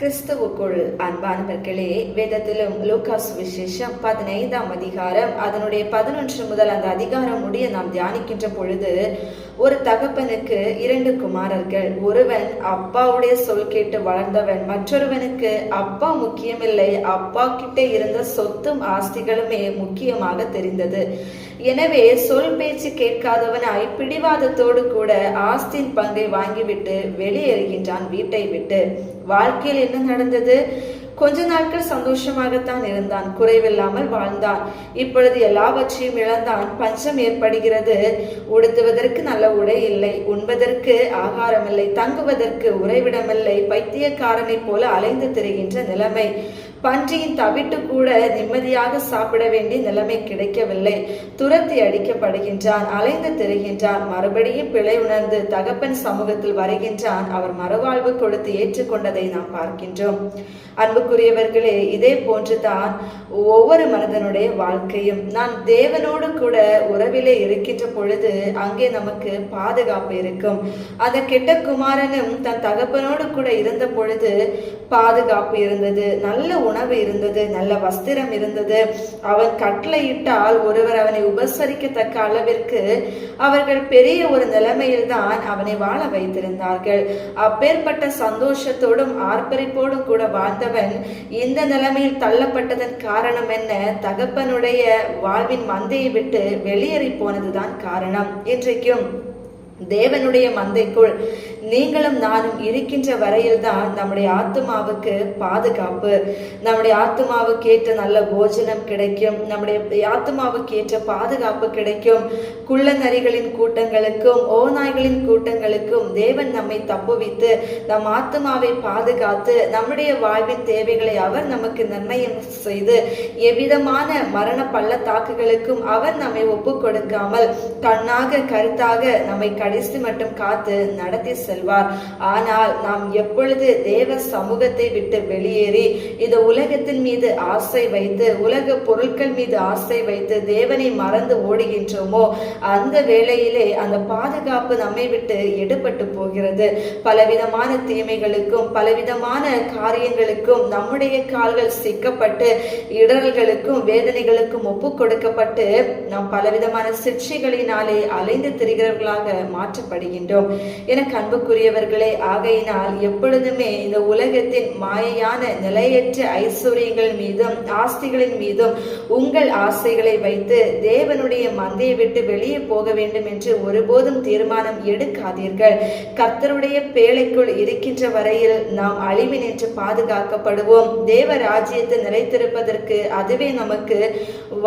கிறிஸ்துவுக்குள் அன்பானவர்களே வேதத்திலும் லூகாஸ் விசேஷம் பதினைந்தாம் அதிகாரம் அதனுடைய பதினொன்று முதல் அந்த அதிகாரம் முடிய நாம் தியானிக்கின்ற பொழுது ஒரு தகப்பனுக்கு இரண்டு குமாரர்கள். ஒருவன் அப்பாவுடைய சொல் கேட்டு வளர்ந்தவன் மற்றொருவனுக்கு அப்பா முக்கியமில்லை அப்பா கிட்ட இருந்த சொத்தும் ஆஸ்திகளுமே முக்கியமாக தெரிந்தது. எனவே சொல் பேச்சு கேட்காதவனாய் பிடிவாதத்தோடு கூட ஆஸ்தின் பங்கை வாங்கிவிட்டு வெளியேறுகின்றான் வீட்டை விட்டு. வாழ்க்கையில் என்ன நடந்தது? கொஞ்ச நாட்கள் சந்தோஷமாகத்தான் இருந்தான். குறைவில்லாமல் வாழ்ந்தான். இப்பொழுது எல்லாவற்றையும் இழந்தான். பஞ்சம் ஏற்படுகிறது. உடுத்துவதற்கு நல்ல உடை இல்லை. உண்பதற்கு ஆகாரம் இல்லை தங்குவதற்கு உறைவிடமில்லை. பைத்தியக்காரனைப் போல அலைந்து திரிகின்ற நிலைமை. பன்றியின் தவிட்டு கூட நிம்மதியாக சாப்பிட வேண்டிய நிலைமை கிடைக்கவில்லை. துரத்தி அடிக்கப்படுகின்றான் அலைந்து திரிகின்றான். மறுபடியும் பிழை உணர்ந்து தகப்பன் சமூகத்தில் வருகின்றான். அவர் மறுவாழ்வு கொடுத்து ஏற்றுக்கொண்டதை நாம் பார்க்கின்றோம். அன்புக்குரியவர்களே இதே போன்றுதான் ஒவ்வொரு மனிதனுடைய வாழ்க்கையும். நான் தேவனோடு கூட உறவிலே இருக்கின்ற பொழுது அங்கே நமக்கு பாதுகாப்பு இருக்கும். அந்த கெட்ட குமாரனும் தன் தகப்பனோடு கூட இருந்த பொழுது பாதுகாப்பு இருந்தது நல்ல உணவு இருந்தது நல்ல வஸ்திரம் இருந்தது. அவன் கட்டளையிட்டால் ஒருவர் அவனை உபசரிக்கத்தக்க அளவிற்கு அவர்கள் பெரிய ஒரு நிலைமையில் தான் அவனை வாழ வைத்திருந்தார்கள். அப்பேற்பட்ட சந்தோஷத்தோடும் ஆர்ப்பரிப்போடும் கூட வாழ்ந்தவன் இந்த நிலைமையில் தள்ளப்பட்டதன் காரணம் என்ன? தகப்பனுடைய வாழ்வின் மந்தையை விட்டு வெளியேறி போனதுதான் காரணம். இன்றைக்கும் தேவனுடைய மந்தைக்குள் நீங்களும் நானும் இருக்கின்ற வரையில் தான் நம்முடைய ஆத்மாவுக்கு பாதுகாப்பு. நம்முடைய ஆத்மாவுக்கு ஏற்ற நல்ல போஜனம் கிடைக்கும். நம்முடைய ஆத்மாவுக்கு ஏற்ற பாதுகாப்பு கிடைக்கும். குள்ள நரிகளின் கூட்டங்களுக்கும் ஓநாய்களின் கூட்டங்களுக்கும் தேவன் நம்மை தப்புவித்து நம் ஆத்மாவை பாதுகாத்து நம்முடைய வாழ்வின் தேவைகளை அவர் நமக்கு நிர்ணயம் செய்து எவ்விதமான மரண பள்ளத்தாக்குகளுக்கும் அவர் நம்மை ஒப்பு கொடுக்காமல் கண்ணாக கருத்தாக நம்மை கடைசி மட்டும் காத்து நடத்தி செல்வார். ஆனால் நாம் எப்பொழுது தேவ சமூகத்தை விட்டு வெளியேறி இந்த உலகத்தின் மீது ஆசை வைத்து உலக பொருட்கள் மீது ஆசை வைத்து தேவனை மறந்து ஓடுகின்றோமோ அந்த வேளையிலே அந்த பாதுகாப்பு நம்மை விட்டு எடுபட்டு போகிறது. பலவிதமான தீமைகளுக்கும் பலவிதமான காரியங்களுக்கும் நம்முடைய கால்கள் சிக்கப்பட்டு இடர்களுக்கும் வேதனைகளுக்கும் ஒப்பு கொடுக்கப்பட்டு நாம் பலவிதமான சிகிச்சைகளினாலே அலைந்து திரிகிறவர்களாக மாற்றப்படுகின்றோம். எனக்கு அன்புக்குரியவர்களே ஆகையினால் எப்பொழுதுமே இந்த உலகத்தின் மாயையான நிலையற்ற ஐஸ்வர்யங்கள் மீதும் ஆஸ்திகளின் மீதும் உங்கள் ஆசைகளை வைத்து தேவனுடைய மந்தையை விட்டு வெளியே போக வேண்டும் என்று ஒருபோதும் தீர்மானம் எடுக்காதீர்கள். கர்த்தருடைய பேழைக்குள் இருக்கின்ற வரையில் நாம் அழிவு நின்று பாதுகாக்கப்படுவோம். தேவ ராஜ்யத்தை நிலைத்திருப்பதற்கு அதுவே நமக்கு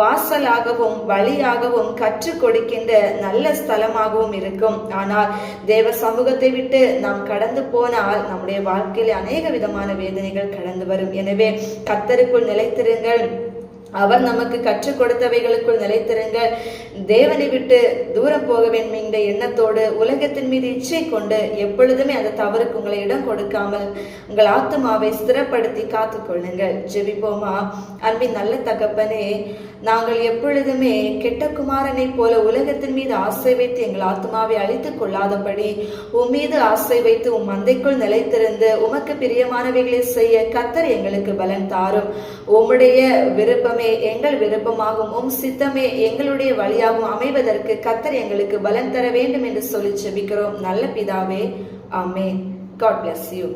வாசலாகவும் வழியாகவும் கற்றுக் கொடுக்கின்ற நல்ல ஸ்தலமாகவும் இருக்கும். ஆனால் தேவ சமூகத்தை விட்டு நாம் கடந்து போனால் நம்முடைய வாழ்க்கையில் அநேக விதமான வேதனைகள் கடந்து வரும். எனவே கத்தருக்குள் நிலைத்திருங்கள். அவர் நமக்கு கற்றுக் கொடுத்தவைகளுக்குள் நிலைத்திருங்க. தேவனை விட்டு தூரம் போக வேண்டும் என்ற எண்ணத்தோடு உலகத்தின் மீது இச்சை கொண்டு எப்பொழுதுமே அந்த தவறுக்கு உங்களை இடம் கொடுக்காமல் உங்கள் ஆத்துமாவை ஸ்திரப்படுத்தி காத்துக்கொள்ளுங்கள். ஜெபிப்போமா? அன்பின் நல்ல தகப்பனே நாங்கள் எப்பொழுதுமே கெட்ட குமாரனை போல உலகத்தின் மீது ஆசை வைத்து எங்கள் ஆத்மாவை அழித்துக் கொள்ளாதபடி உன் மீது ஆசை வைத்து உன் மந்தைக்குள் நிலைத்திருந்து உமக்கு பிரியமானவைகளை செய்ய கத்தர் எங்களுக்கு பலன் தாரும். உம்முடைய விருப்பமே எங்கள் விருப்பமாகும். உம் சித்தமே எங்களுடைய வழியாகவும் அமைவதற்கு கத்தர் எங்களுக்கு பலன் தர வேண்டும் என்று சொல்லி செபிக்கிறோம். நல்ல பிதாவே. ஆமே காட் பிளஸ் யூ